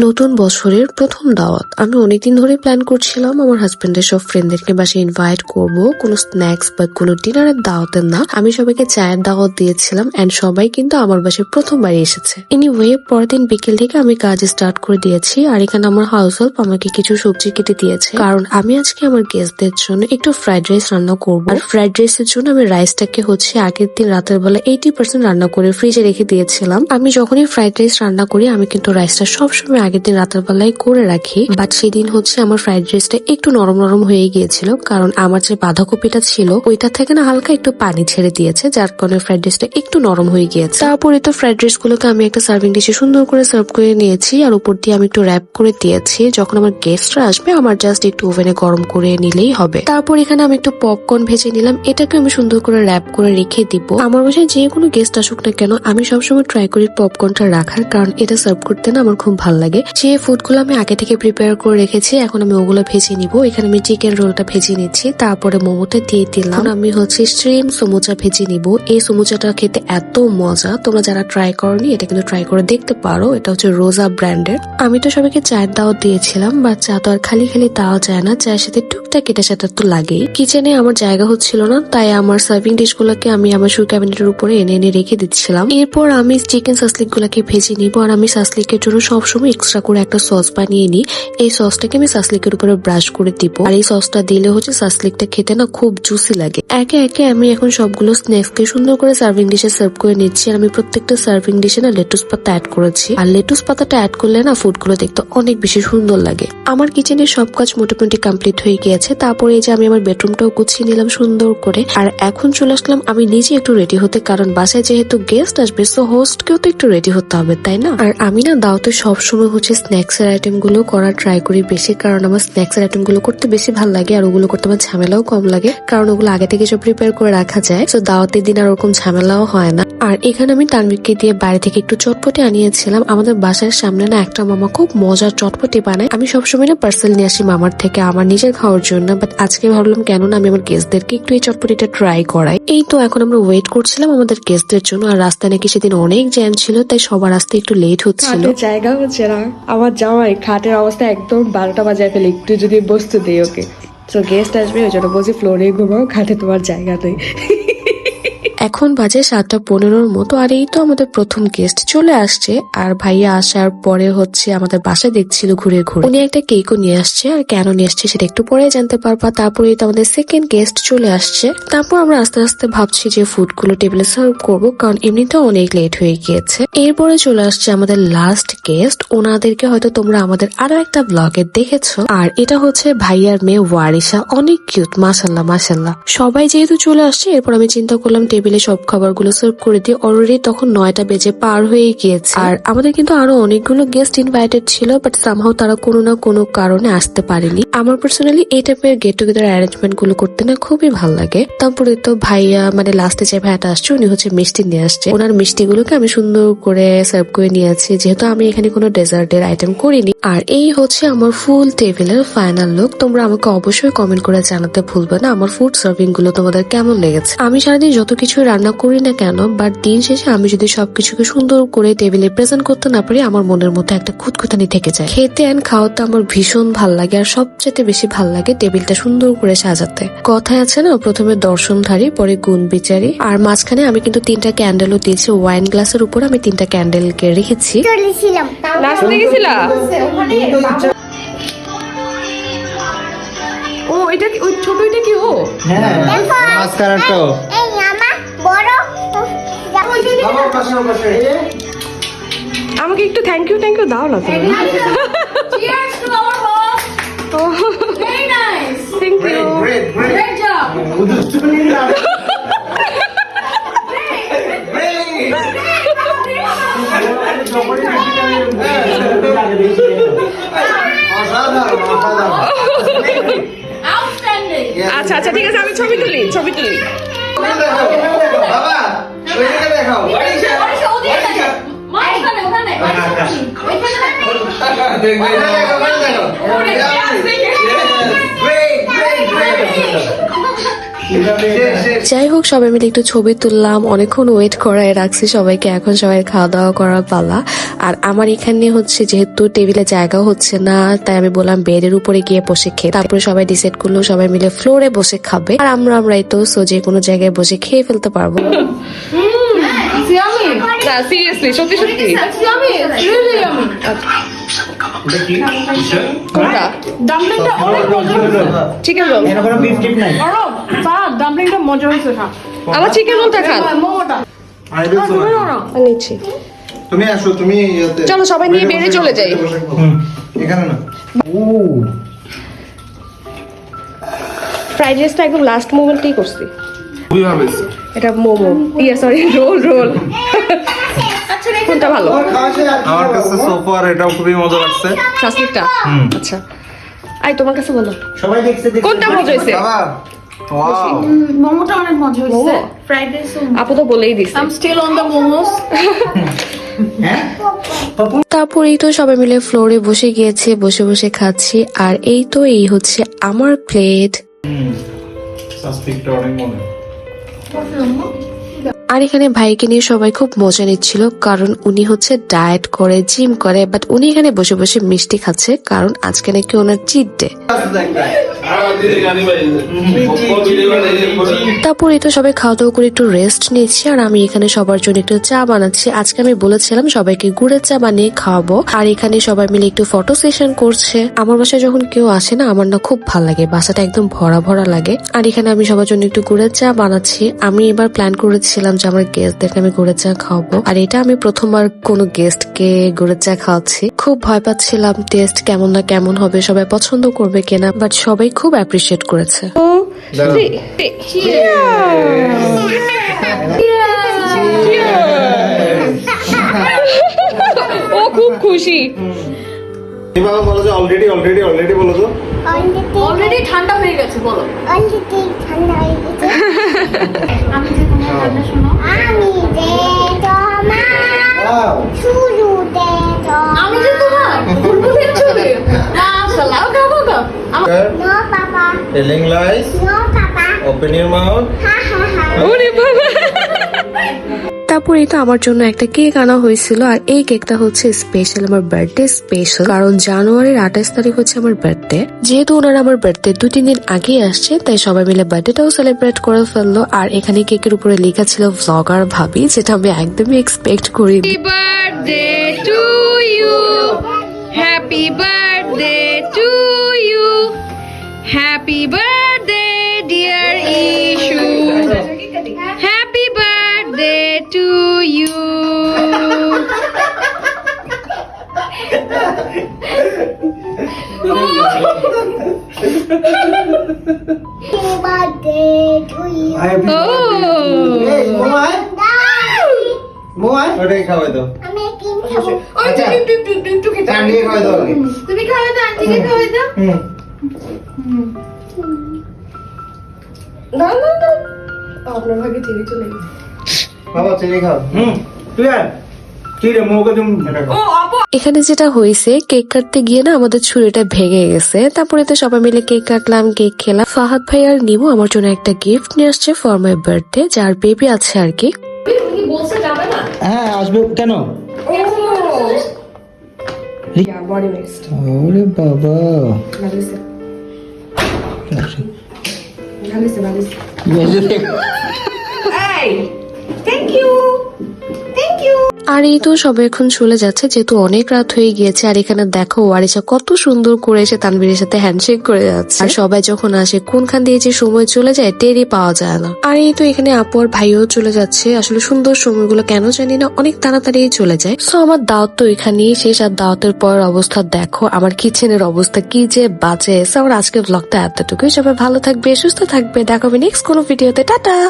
নতুন বছরের প্রথম দাওয়াত। আমি অনেকদিন ধরে প্ল্যান করছিলাম আমার হাজবেন্ডের সব ফ্রেন্ডদেরকে বাসায় ইনভাইট করব। কোনো স্ন্যাক্স বা কোনো ডিনারের দাওয়াতের না। আমি সবাইকে চায়ের দাওয়াত দিয়েছিলাম এন্ড সবাই কিন্তু আমার বাসায় প্রথমবার এসেছে। ইনি এনিওয়ে পরের দিন বিকেল থেকে আমি কাজ স্টার্ট করে দিয়েছি আর এখানে আমার হাউস হেল্প আমাকে কিছু সবজি কেটে দিয়েছে। কারণ আমি আজকে আমার গেস্টদের জন্য একটু ফ্রাইড রাইস রান্না করব। আর ফ্রাইড রাইসের জন্য আমি রাইসটাকে হচ্ছে আগের দিন রাতের বেলা এইটি পার্সেন্ট রান্না করে ফ্রিজে রেখে দিয়েছিলাম। আমি যখনই ফ্রাইড রাইস রান্না করি, আমি কিন্তু রাইসটা সবসময় আগের দিন রাতের বেলায় করে রাখি বাট সেদিন হচ্ছে আমার ফ্রাইড রাইসটা একটু নরম নরম হয়ে গিয়েছিল, কারণ আমার যে বাঁধাকপিটা ছিল, ওইটা থেকে না হালকা একটু পানি ছেড়ে দিয়েছে, যার কারণে ফ্রাইড রাইসটা একটু নরম হয়ে গিয়েছে। তারপরে তো ফ্রাইড রাইস গুলোকে আমি একটা সার্ভিং ডিশে সুন্দর করে সার্ভ করে নিয়েছি, আর উপর দিয়ে আমি একটু র্যাপ করে দিয়েছি, যখন আমার গেস্টরা আসবে, আমার জাস্ট একটু ওভেনে গরম করে নিলেই হবে। তারপর এখানে আমি একটু পপকর্ন ভেজে নিলাম, এটাকে আমি সুন্দর করে র্যাপ করে রেখে দিব। আমার বাসায় যে কোনো গেস্ট আসুক না কেন, আমি সবসময় ট্রাই করি পপকর্নটা রাখার, কারণ এটা সার্ভ করতে না আমার খুব ভালো লাগে। যে ফুডগুলো আমি আগে থেকে প্রিপেয়ার করে রেখেছি, এখন আমি ওগুলো ভেজে নিব। এখানে আমি চিকেন রোলটা ভেজে নিচ্ছি, তারপরে মোমোটা দিয়ে দিলাম। আমি হচ্ছে স্ট্রিম সমুচা ভেজে নিব। এই সমুচাটা খেতে এত মজা। তোমরা যারা ট্রাই করনি, এটা কিন্তু ট্রাই করে দেখতে পারো। এটা হচ্ছে রোজা ব্র্যান্ডের আমি তো সবাইকে চায়ের দাওয়াত দিয়েছিলাম বা চা তো আর খালি খালি দেওয়া যায় না। চায়ের সাথে টুকটাক এটা সেটা তো লাগেই। কিচেনে আমার জায়গা হচ্ছিল না, তাই আমার সার্ভিং ডিশ গুলোকে আমি আমার শু ক্যাবিনেটের উপরে এনে এনে রেখে দিচ্ছিলাম। এরপর আমি চিকেন সাসলিক গুলাকে ভেজে নিব। আর আমি সাসলিকের জন্য সবসময় এক্সট্রা করে একটা সস বানিয়ে নিই। এই সসটাকে আমি সাসলিকের উপরে ব্রাশ করে দিব। আর এই সসটা দিলে হচ্ছে সাসলিকটা খেতে না খুব জুসি লাগে। একে একে আমি এখন সবগুলো স্ন্যাক্স কে সুন্দর করে সার্ভিং ডিশে সার্ভ করে নিচ্ছি। আর আমি প্রত্যেকটা সার্ভিং ডিশে না লেটুস পাতা অ্যাড করেছি। আর লেটুস পাতাটা অ্যাড করলে না ফুডগুলো দেখতে অনেক বেশি সুন্দর লাগে। আমার কিচেনের সব কাজ মোটামুটি কমপ্লিট হয়ে গিয়েছে। তারপরে এই যে আমি আমার বেডরুমটাও গুছিয়ে নিলাম সুন্দর করে। আর এখন চলে আসলাম আমি নিজে একটু রেডি হতে। কারণ বাসায় যেহেতু গেস্ট আসবে সো হোস্টকেও তো একটু রেডি হতে হবে, তাই না? আর আমি না দাওতে সবসময় হচ্ছে স্ন্যাক্স এর আইটেমগুলো করার ট্রাই করি বেশি। কারণ আমার স্ন্যাক্স এর আইটেমগুলো করতে বেশি ভালো লাগে আর ওগুলো করতে আমার ঝামেলাও কম লাগে। কারণ ওগুলো আগে থেকে সব প্রিপেয়ার করে রাখা যায়। তো দাওয়াতের দিন আর ওরকম ঝামেলাও হয় না। আর এখানে আমি তানবিরকে দিয়ে বাইরে থেকে একটু চটপটি আনিয়েছিলাম। আমাদের বাসার সামনে না একটা মামা খুব মজার চটপটি বানায়। আমি সবসময় না পার্সেল নিয়ে আসি মামার থেকে আমার নিজের খাওয়ার জন্য বাট আজকে ভাবলাম কেন না আমি আমার গেস্টদেরকে একটু এই চটপটিটা ট্রাই করাই। এই তো এখন আমরা ওয়েট করছিলাম আমাদের গেস্টদের জন্য, আর রাস্তায় নাকি সেদিন অনেক জ্যাম ছিল, তাই সবার আসতে একটু লেট হচ্ছিল। জায়গা হচ্ছে না। আমার জামাই খাটের অবস্থা একদম বারোটা বাজায় ফেলে, একটু যদি বসতে দেই ওকে। তো গেস্ট আসবে, ওই জন্য বলছি ফ্লোরে ঘুমাও, খাটে তোমার জায়গা নেই। এখন বাজে সাতটা পনেরোর মতো আর এই তো আমাদের প্রথম গেস্ট চলে আসছে। আর ভাইয়া আসার পরে হচ্ছে আমাদের বাসা দেখছিল ঘুরে ঘুরে। উনি একটা কেকও নিয়ে আসছে আর কেন নিয়ে আসছে সেটা একটু পরে জানতে পারবা। তারপরে তো আমাদের সেকেন্ড গেস্ট চলে আসছে। তারপর আমরা আস্তে আস্তে ভাবছি যে ফুডগুলো টেবিলে সার্ভ করব, কারণ এমনিতেও অনেক লেট হয়ে গিয়েছে। এরপরে চলে আসছে আমাদের লাস্ট গেস্ট ওনাদেরকে হয়তো তোমরা আমাদের আরও একটা ব্লগে দেখেছ। আর এটা হচ্ছে ভাইয়ার মেয়ে ওয়ারিসা অনেক কিউট মাসাল্লাহ মাসাল্লাহ সবাই যেহেতু চলে আসছে, এরপর আমি চিন্তা করলাম টেবিলে সব খাবারগুলো সার্ভ করে দিয়ে অলরেডি তখন নয়টা বেজে পার হয়ে গিয়েছে। আর আমাদের কিন্তু আরও অনেকগুলো গেস্ট ইনভাইটেড ছিল বাট সামহাও তারা কোনো না কোনো কারণে আসতে পারেনি। আমার পার্সোনালি এই টাইপের গেট টুগেদার অ্যারেঞ্জমেন্টগুলো করতে না খুবই ভালো লাগে। তারপরে তো ভাইয়া মানে লাস্টে যে ভাইয়াটা আসছে, উনি হচ্ছে মিষ্টি নিয়ে আসছে। ওনার মিষ্টিগুলোকে আমি সুন্দর করে সার্ভ করে নিয়েছি, যেহেতু আমি এখানে কোনো ডেজার্টের আইটেম করিনি। আর এই হচ্ছে আমার ফুল টেবিলের ফাইনাল লুক তোমরা আমাকে অবশ্যই কমেন্ট করে জানাতে ভুলবে না, আমার ফুড সার্ভিংগুলো তোমাদের কেমন লেগেছে। আমি সারাদিন যত কিছু রান্না করি না কেন বাট দিন শেষে আমি যদি সবকিছুকে সুন্দর করে টেবিলে প্রেজেন্ট করতে না পারি আমার মনের মধ্যে একটা খুঁতখুতানি থেকে যায়। খেতে অ্যান্ড খাওয়াতে আমার ভীষণ ভালো লাগে আর সবচেয়ে বেশি ভালো লাগে টেবিলটা সুন্দর করে সাজাতে। কথায় আছে না প্রথমে দর্শনধারী পরে গুণ বিচারি আর মাঝখানে আমি কিন্তু তিনটা ক্যান্ডেলও দিয়েছি ওয়াইন গ্লাসের উপর আমি তিনটা ক্যান্ডেলকে রেখেছি। ও এটা কি ওই ছোট এটা কি ও? হ্যাঁ বড় আমাকে একটু থ্যাংক ইউ থ্যাংক ইউ দাও না তুমি. Thank you. আচ্ছা আচ্ছা ঠিক আছে আমি ছবি তুলি ছবি তুলি। বাবা ওইদিকে দেখাও ওড়িশা, ওদিকে দেখো। মা, ওখানে, ওখানে। ওইখানে দেখো। ওরে, yes, yes. Great, যাই হোক সবাই মিলে একটু ছবি তুললাম। অনেকক্ষণ ওয়েট করায় রাখছি সবাইকে। এখন সবাই খাওয়া দাওয়া করার পালা। আর আমার এখানে হচ্ছে যেহেতু টেবিলে জায়গা হচ্ছে না তাই আমি বললাম বেডের উপরে গিয়ে বসে খেয়ে তারপরে সবাই ডিসাইড করল সবাই মিলে ফ্লোরে বসে খাবে। আর আমরা আমরাই তো সো যে কোনো জায়গায় বসে খেয়ে ফেলতে পারব। না সিরিয়াসলি সত্যি সত্যি। ডাম্পলিংটা অনেক মজা হয়েছে চিকেন রোল অরব স্যার ডাম্পলিংটা মজা হয়েছে খা। আমার চিকেন রোলটা খান। মোমোটা। আরে বেশ তুমি তোমার। নাও না আমি নিচ্ছি। তুমি আসো তুমি ইয়েতে- চলো, সবাই নিয়ে বেড়ে চলে যাই। এখানে না। ফ্রাইড রাইসটা একদম লাস্ট মোমেন্টেই করছি। খুবই এটা momo. Yeah sorry roll roll কোনটা ভালো? আমার কাছে সোফার এটাও খুবই মজা লাগছে। শাসলিকটা আচ্ছা। আই তোমার কাছে বলো। সবাই দেখছে। কোনটা মজা হয়েছে? মোমোটা অনেক মজা হয়েছে। ফ্রাইড রাইস আপু তো বলেই দিছে। I am still on the momos হ্যাঁ? তারপরেই তো সবাই মিলে ফ্লোরে বসে গিয়েছে বসে বসে খাচ্ছি আর এই তো এই হচ্ছে আমার প্লেট অনেক মনে আর এখানে ভাইকে নিয়ে সবাই খুব মজা নিচ্ছিল, কারণ উনি হচ্ছে ডায়েট করে, জিম করে বাট উনি এখানে বসে বসে মিষ্টি খাচ্ছে, কারণ আজকে নাকি ওনার চিট ডে তারপরে তো সবাই খাওয়া দাওয়া করে একটু রেস্ট নিচ্ছি, আর আমি এখানে সবার জন্য একটু চা বানাচ্ছি। আজকে আমি বলেছিলাম সবাইকে গুড়ের চা বানিয়ে খাওয়াবো, আর এখানে সবাই মিলে একটু ফটো সেশন করছে। আমার বাসায় যখন কেউ আসে না, আমার না খুব ভালো লাগে, বাসাটা একদম ভরা ভরা লাগে। আর এখানে আমি সবার জন্য একটু গুড়ের চা বানাচ্ছি। আমি এবার প্ল্যান করেছিলাম যে আমার গেস্টদেরকে আমি গুড়ের চা খাওয়াবো। আর এটা আমি প্রথমবার কোনো গেস্টকে গুড়ের চা খাওয়াচ্ছি। খুব ভয় পাচ্ছিলাম টেস্ট কেমন না কেমন হবে সবাই পছন্দ করবে কিনা বাট সবাই খুব অ্যাপ্রিসিয়েট করেছে। ও খুব খুশি। এভাবে বলো যে অলরেডি অলরেডি অলরেডি বলো তো। অলরেডি ঠান্ডা হয়ে গেছে বলো। ঠান্ডা হয়ে গেছে। আমি যে তোমার রান্না শোনো আমি দে তোমার শুরু আমি যে তোমার বুলবুলের ছবি মাশাআল্লাহ খাব গো no papa telling lies no papa open your mouth হা হা হা ওরে বাবা। তারপরে তো আমার জন্য একটা কেক আনা হয়েছিল, আর এই কেকটা হচ্ছে স্পেশাল আমার বার্থডে স্পেশাল কারণ জানুয়ারির আঠাশ তারিখ হচ্ছে আমার বার্থডে যেহেতু ওনারা আমার বার্থডে দু তিন দিন আগে আসছে, তাই সবাই মিলে বার্থডেটাও সেলিব্রেট করে ফেলল। আর এখানে কেকের উপরে লেখা ছিল ভ্লগার ভাবি, যেটা আমি একদমই এক্সপেক্ট করি birthday to you happy birthday to you ওটাই খাওয়াই দাও তুমি খাওয়াই দাও আন্টিকে খাওয়াই দাও না না না আপনার ভাগে চিনি চলে গেছে বাবা চিনি খাও। হুম ক্লিয়ার এখানে যেটা হয়েছে কেক কাটতে গিয়ে না আমাদের ছুরিটা ভেঙে গেছে। তারপরে তো সবাই মিলে কেক কাটলাম কেক খেলাম। ফাহাদ ভাই আর নিমু আমার জন্য একটা গিফট নিয়ে আসছে ফর মাই বার্থডে যার বেবি আছে আর কি। তুমি বলছে যাবে না? হ্যাঁ আসবে। কেন? ওরে বাবা। ভালোইছে আর এই তো সবাই এখন চলে যাচ্ছে, যেহেতু অনেক রাত হয়ে গিয়েছে, আর এখানে দেখো ওয়ারিসা কত সুন্দর করে এসে তানবীরের সাথে হ্যান্ডশেক করে যাচ্ছে। আর সবাই যখন আসে, কোনখান দিয়ে যে সময় চলে যায়, টেরই পাওয়া যায় না। আর এই তো এখানে আপু আর ভাইও চলে যাচ্ছে। আসলে সুন্দর সময়গুলো কেন জানি না, অনেক তাড়াতাড়ি চলে যায়। সো আমার দাওয়াত তো এখানেই শেষ, আর দাওয়াতের পর অবস্থা দেখো, আমার কিচেনের অবস্থা কি যে বাজে। আমার আজকের ব্লগটা এতটুকুই। সবাই ভালো থাকবে, সুস্থ থাকবে। দেখাবে নেক্সট কোনো ভিডিওতে টাটা!